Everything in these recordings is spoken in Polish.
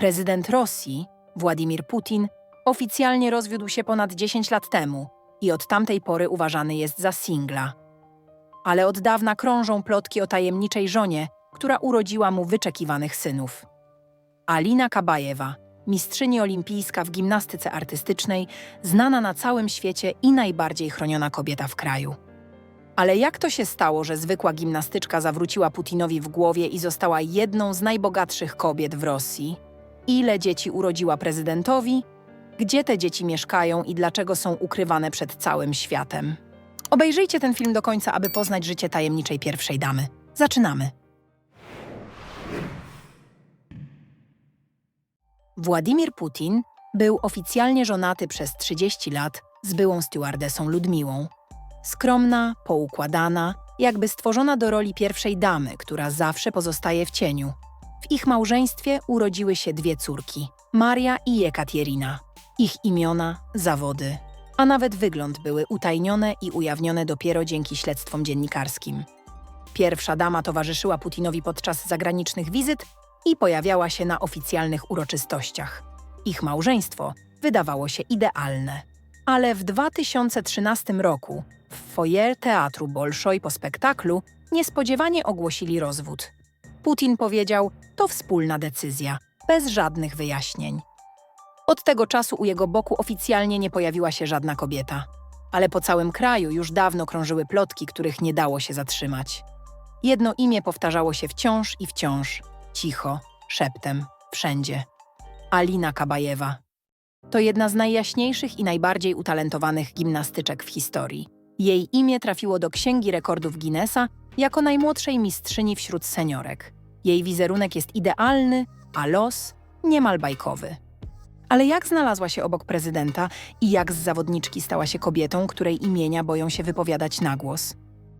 Prezydent Rosji, Władimir Putin, oficjalnie rozwiódł się ponad 10 lat temu i od tamtej pory uważany jest za singla. Ale od dawna krążą plotki o tajemniczej żonie, która urodziła mu wyczekiwanych synów. Alina Kabajewa, mistrzyni olimpijska w gimnastyce artystycznej, znana na całym świecie i najbardziej chroniona kobieta w kraju. Ale jak to się stało, że zwykła gimnastyczka zawróciła Putinowi w głowie i została jedną z najbogatszych kobiet w Rosji? Ile dzieci urodziła prezydentowi? Gdzie te dzieci mieszkają i dlaczego są ukrywane przed całym światem? Obejrzyjcie ten film do końca, aby poznać życie tajemniczej pierwszej damy. Zaczynamy. Władimir Putin był oficjalnie żonaty przez 30 lat z byłą stewardesą Ludmiłą. Skromna, poukładana, jakby stworzona do roli pierwszej damy, która zawsze pozostaje w cieniu. W ich małżeństwie urodziły się dwie córki Maria i Jekatierina. Ich imiona, zawody, a nawet wygląd były utajnione i ujawnione dopiero dzięki śledztwom dziennikarskim. Pierwsza dama towarzyszyła Putinowi podczas zagranicznych wizyt i pojawiała się na oficjalnych uroczystościach. Ich małżeństwo wydawało się idealne. Ale w 2013 roku w foyer Teatru Bolszoj po spektaklu niespodziewanie ogłosili rozwód. Putin powiedział, to wspólna decyzja, bez żadnych wyjaśnień. Od tego czasu u jego boku oficjalnie nie pojawiła się żadna kobieta. Ale po całym kraju już dawno krążyły plotki, których nie dało się zatrzymać. Jedno imię powtarzało się wciąż i wciąż, cicho, szeptem, wszędzie. Alina Kabajewa. To jedna z najjaśniejszych i najbardziej utalentowanych gimnastyczek w historii. Jej imię trafiło do Księgi Rekordów Guinnessa jako najmłodszej mistrzyni wśród seniorek. Jej wizerunek jest idealny, a los niemal bajkowy. Ale jak znalazła się obok prezydenta i jak z zawodniczki stała się kobietą, której imienia boją się wypowiadać na głos?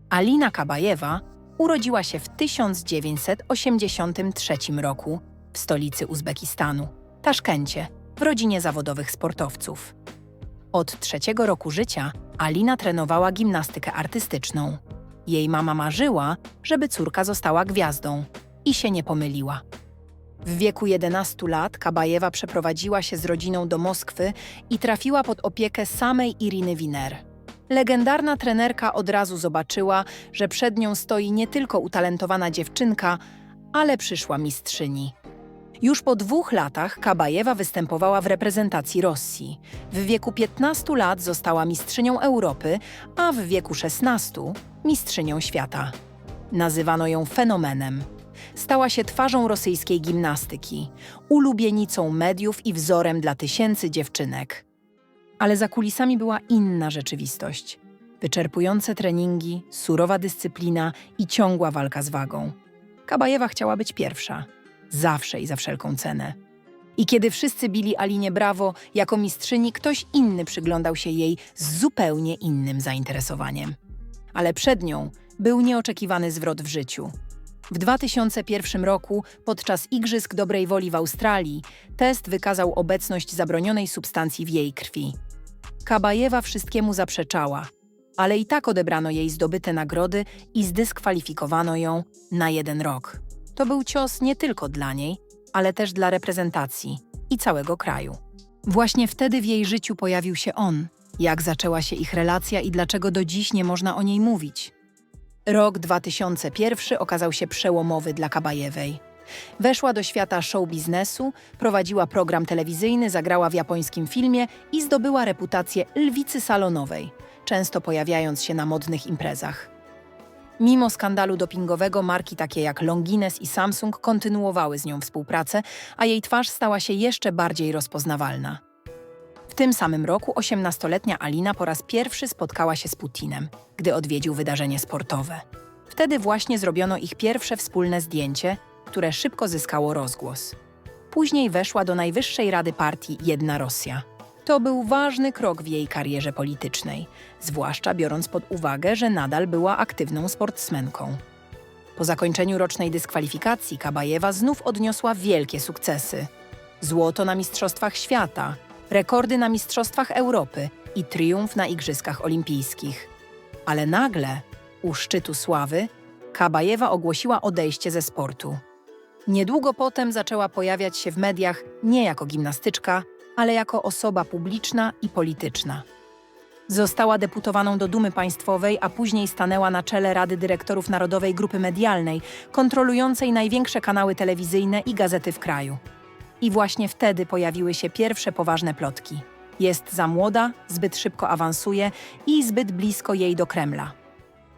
Alina Kabajewa urodziła się w 1983 roku w stolicy Uzbekistanu, Taszkencie, w rodzinie zawodowych sportowców. Od trzeciego roku życia Alina trenowała gimnastykę artystyczną. Jej mama marzyła, żeby córka została gwiazdą i się nie pomyliła. W wieku 11 lat Kabajewa przeprowadziła się z rodziną do Moskwy i trafiła pod opiekę samej Iriny Winer. Legendarna trenerka od razu zobaczyła, że przed nią stoi nie tylko utalentowana dziewczynka, ale przyszła mistrzyni. Już po dwóch latach Kabajewa występowała w reprezentacji Rosji. W wieku 15 lat została mistrzynią Europy, a w wieku 16 mistrzynią świata. Nazywano ją fenomenem. Stała się twarzą rosyjskiej gimnastyki, ulubienicą mediów i wzorem dla tysięcy dziewczynek. Ale za kulisami była inna rzeczywistość. Wyczerpujące treningi, surowa dyscyplina i ciągła walka z wagą. Kabajewa chciała być pierwsza. Zawsze i za wszelką cenę. I kiedy wszyscy bili Alinie brawo, jako mistrzyni ktoś inny przyglądał się jej z zupełnie innym zainteresowaniem. Ale przed nią był nieoczekiwany zwrot w życiu. W 2001 roku, podczas Igrzysk Dobrej Woli w Australii, test wykazał obecność zabronionej substancji w jej krwi. Kabajewa wszystkiemu zaprzeczała, ale i tak odebrano jej zdobyte nagrody i zdyskwalifikowano ją na jeden rok. To był cios nie tylko dla niej, ale też dla reprezentacji i całego kraju. Właśnie wtedy w jej życiu pojawił się on. Jak zaczęła się ich relacja i dlaczego do dziś nie można o niej mówić? Rok 2001 okazał się przełomowy dla Kabajewej. Weszła do świata show biznesu, prowadziła program telewizyjny, zagrała w japońskim filmie i zdobyła reputację lwicy salonowej, często pojawiając się na modnych imprezach. Mimo skandalu dopingowego marki takie jak Longines i Samsung kontynuowały z nią współpracę, a jej twarz stała się jeszcze bardziej rozpoznawalna. W tym samym roku 18-letnia Alina po raz pierwszy spotkała się z Putinem, gdy odwiedził wydarzenie sportowe. Wtedy właśnie zrobiono ich pierwsze wspólne zdjęcie, które szybko zyskało rozgłos. Później weszła do Najwyższej Rady Partii Jedna Rosja. To był ważny krok w jej karierze politycznej, zwłaszcza biorąc pod uwagę, że nadal była aktywną sportsmenką. Po zakończeniu rocznej dyskwalifikacji Kabajewa znów odniosła wielkie sukcesy. Złoto na Mistrzostwach Świata, rekordy na Mistrzostwach Europy i triumf na Igrzyskach Olimpijskich. Ale nagle, u szczytu sławy, Kabajewa ogłosiła odejście ze sportu. Niedługo potem zaczęła pojawiać się w mediach nie jako gimnastyczka, ale jako osoba publiczna i polityczna. Została deputowaną do Dumy Państwowej, a później stanęła na czele Rady Dyrektorów Narodowej Grupy Medialnej, kontrolującej największe kanały telewizyjne i gazety w kraju. I właśnie wtedy pojawiły się pierwsze poważne plotki. Jest za młoda, zbyt szybko awansuje i zbyt blisko jej do Kremla.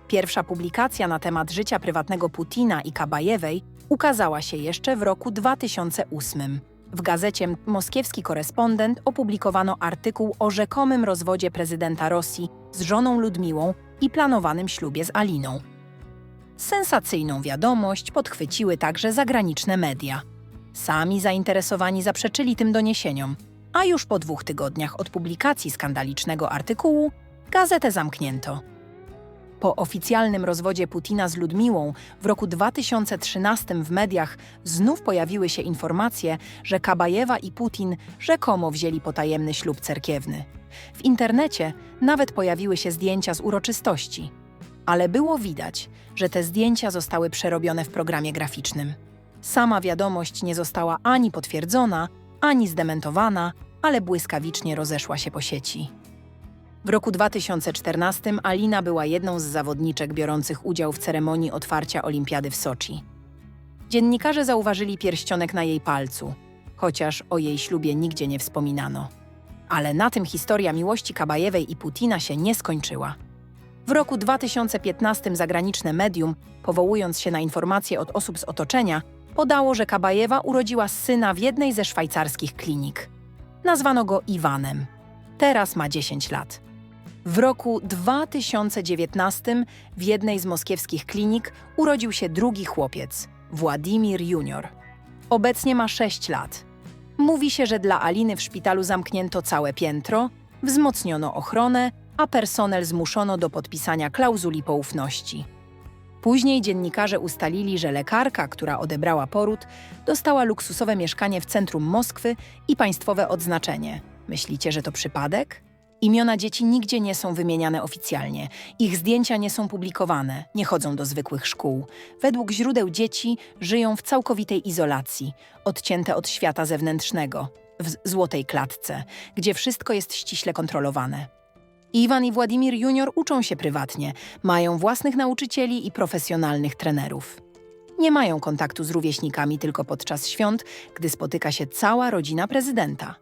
Pierwsza publikacja na temat życia prywatnego Putina i Kabajewej ukazała się jeszcze w roku 2008. W gazecie Moskiewski Korespondent opublikowano artykuł o rzekomym rozwodzie prezydenta Rosji z żoną Ludmiłą i planowanym ślubie z Aliną. Sensacyjną wiadomość podchwyciły także zagraniczne media. Sami zainteresowani zaprzeczyli tym doniesieniom, a już po dwóch tygodniach od publikacji skandalicznego artykułu gazetę zamknięto. Po oficjalnym rozwodzie Putina z Ludmiłą w roku 2013 w mediach znów pojawiły się informacje, że Kabajewa i Putin rzekomo wzięli potajemny ślub cerkiewny. W internecie nawet pojawiły się zdjęcia z uroczystości. Ale było widać, że te zdjęcia zostały przerobione w programie graficznym. Sama wiadomość nie została ani potwierdzona, ani zdementowana, ale błyskawicznie rozeszła się po sieci. W roku 2014 Alina była jedną z zawodniczek biorących udział w ceremonii otwarcia Olimpiady w Soczi. Dziennikarze zauważyli pierścionek na jej palcu, chociaż o jej ślubie nigdzie nie wspominano. Ale na tym historia miłości Kabajewej i Putina się nie skończyła. W roku 2015 zagraniczne medium, powołując się na informacje od osób z otoczenia, podało, że Kabajewa urodziła syna w jednej ze szwajcarskich klinik. Nazwano go Iwanem. Teraz ma 10 lat. W roku 2019 w jednej z moskiewskich klinik urodził się drugi chłopiec, Władimir Junior. Obecnie ma 6 lat. Mówi się, że dla Aliny w szpitalu zamknięto całe piętro, wzmocniono ochronę, a personel zmuszono do podpisania klauzuli poufności. Później dziennikarze ustalili, że lekarka, która odebrała poród, dostała luksusowe mieszkanie w centrum Moskwy i państwowe odznaczenie. Myślicie, że to przypadek? Imiona dzieci nigdzie nie są wymieniane oficjalnie, ich zdjęcia nie są publikowane, nie chodzą do zwykłych szkół. Według źródeł dzieci żyją w całkowitej izolacji, odcięte od świata zewnętrznego, w złotej klatce, gdzie wszystko jest ściśle kontrolowane. Iwan i Władimir Junior uczą się prywatnie, mają własnych nauczycieli i profesjonalnych trenerów. Nie mają kontaktu z rówieśnikami tylko podczas świąt, gdy spotyka się cała rodzina prezydenta.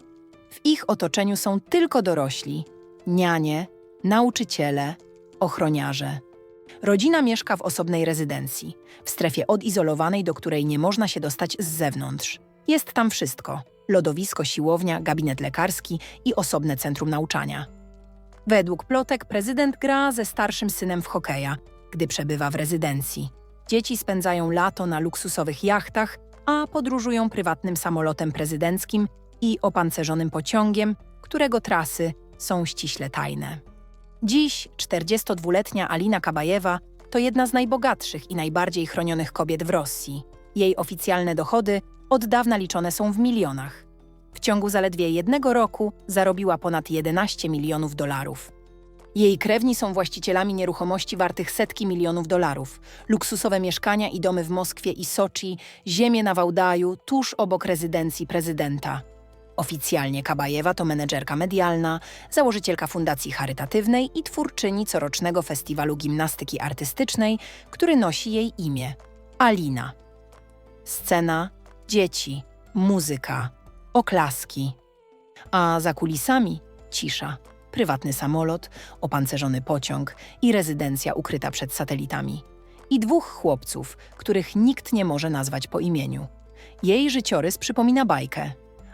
W ich otoczeniu są tylko dorośli, nianie, nauczyciele, ochroniarze. Rodzina mieszka w osobnej rezydencji, w strefie odizolowanej, do której nie można się dostać z zewnątrz. Jest tam wszystko: lodowisko, siłownia, gabinet lekarski i osobne centrum nauczania. Według plotek prezydent gra ze starszym synem w hokeja, gdy przebywa w rezydencji. Dzieci spędzają lato na luksusowych jachtach, a podróżują prywatnym samolotem prezydenckim i opancerzonym pociągiem, którego trasy są ściśle tajne. Dziś 42-letnia Alina Kabajewa to jedna z najbogatszych i najbardziej chronionych kobiet w Rosji. Jej oficjalne dochody od dawna liczone są w milionach. W ciągu zaledwie jednego roku zarobiła ponad 11 milionów dolarów. Jej krewni są właścicielami nieruchomości wartych setki milionów dolarów, luksusowe mieszkania i domy w Moskwie i Soczi, ziemię na Wałdaju, tuż obok rezydencji prezydenta. Oficjalnie Kabajewa to menedżerka medialna, założycielka fundacji charytatywnej i twórczyni corocznego festiwalu gimnastyki artystycznej, który nosi jej imię Alina. Scena, dzieci, muzyka, oklaski. A za kulisami cisza, prywatny samolot, opancerzony pociąg i rezydencja ukryta przed satelitami. I dwóch chłopców, których nikt nie może nazwać po imieniu. Jej życiorys przypomina bajkę,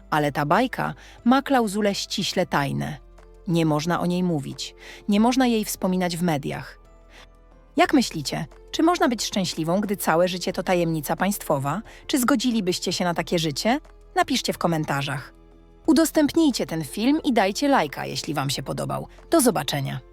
ale ta bajka ma klauzule ściśle tajne. Nie można o niej mówić, nie można jej wspominać w mediach. Jak myślicie, czy można być szczęśliwą, gdy całe życie to tajemnica państwowa? Czy zgodzilibyście się na takie życie? Napiszcie w komentarzach. Udostępnijcie ten film i dajcie lajka, jeśli Wam się podobał. Do zobaczenia.